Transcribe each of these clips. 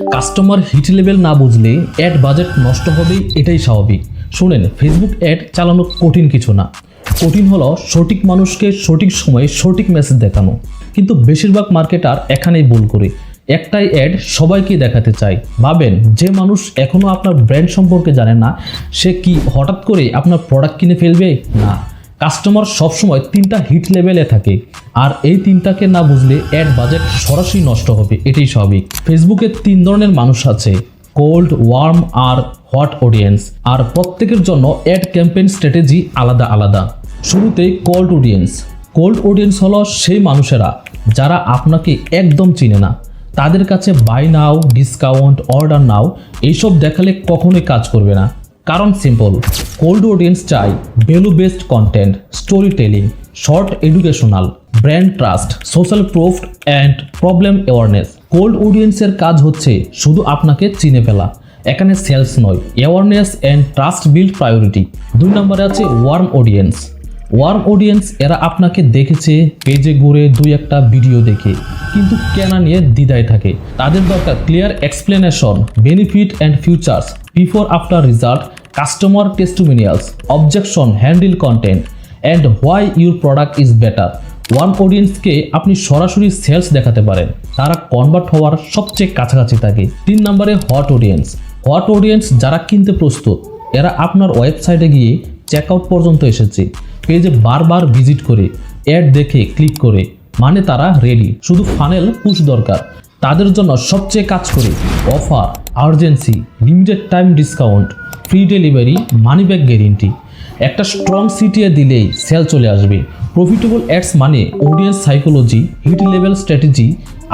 Customer heat level না বুঝলে add budget নষ্ট হবে, এটাই স্বাভাবিক। শুনেন ফেসবুক অ্যাড চালানো কঠিন কিছু না। কঠিন হলো সঠিক মানুষকে সঠিক সময়ে সঠিক মেসেজ দেখানো। কিন্তু বেশিরভাগ মার্কেটার এখানেই ভুল করে। একটাই অ্যাড সবাইকে দেখাতে চায়। ভাবেন, যে মানুষ এখনও আপনার ব্র্যান্ড সম্পর্কে জানে না, সে কি হঠাৎ করে আপনার প্রোডাক্ট কিনে ফেলবে? না। কাস্টমার সবসময় তিনটা হিট লেভেলে থাকে। আর এই তিনটাকে না বুঝলে অ্যাড বাজেট সরাসরি নষ্ট হবে, এটাই স্বাভাবিক। ফেসবুকে তিন ধরনের মানুষ আছে কোল্ড ওয়ার্ম আর হট অডিয়েন্স আর প্রত্যেকের জন্য অ্যাড ক্যাম্পেইন স্ট্র্যাটেজি আলাদা আলাদা। শুরুতে কোল্ড অডিয়েন্স কোল্ড অডিয়েন্স হলো সেই মানুষেরা যারা আপনাকে একদম চিনে না। তাদের কাছে buy now discount order now এইসব দেখালে কখনোই কাজ করবে না। কারণ সিম্পল কোল্ড অডিয়েন্স চাই value based content story telling short educational brand trust social proof and problem awareness cold অডিয়েন্সের কাজ হচ্ছে শুধু আপনাকে চিনে ফেলা। এখানে সেলস নয় awareness and trust build priority দুই নম্বরে আছে ওয়ার্ম অডিয়েন্স ওয়ার্ম অডিয়েন্স এরা আপনাকে দেখেছে, পেজে ঘুরে দুই একটা ভিডিও দেখে, কিন্তু কেনা নিয়ে দ্বিধায় থাকে। তাদের দরকার clear explanation benefit and features before after result customer testimonials objection handle content and why your product is better warm অডিয়েন্সকে আপনি সরাসরি সেলস দেখাতে পারেন। তারা কনভার্ট হওয়ার সবচেয়ে কাছাকাছি থাকে। তিন নম্বরে হট অডিয়েন্স হট অডিয়েন্স যারা কিনতে প্রস্তুত, এরা আপনার ওয়েবসাইটে গিয়ে চেক আউট পর্যন্ত এসেছে। পেজে বারবার ভিজিট করে অ্যাড দেখে ক্লিক করে মানে তারা রেডি শুধু ফানেল পুশ দরকার। তাদের জন্য সবচেয়ে কাজ করে offer urgency limited time discount free delivery money back guarantee একটা স্ট্রং সিটিয়ে দিলেই সেল চলে আসবে। প্রফিটেবল অ্যাডস মানে audience psychology heat level strategy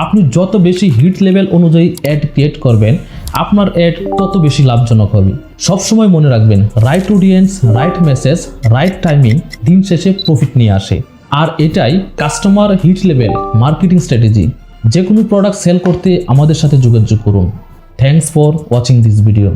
আপনি যত বেশি হিট লেভেল অনুযায়ী অ্যাড ক্রিয়েট করবেন আপনার অ্যাড তত বেশি লাভজনক হবে। সবসময় মনে রাখবেন right audience right message right timing দিন শেষে প্রফিট নিয়ে আসে। আর এটাই customer heat level marketing strategy যে কোনো প্রোডাক্ট সেল করতে আমাদের সাথে যোগাযোগ করুন। Thanks for watching this video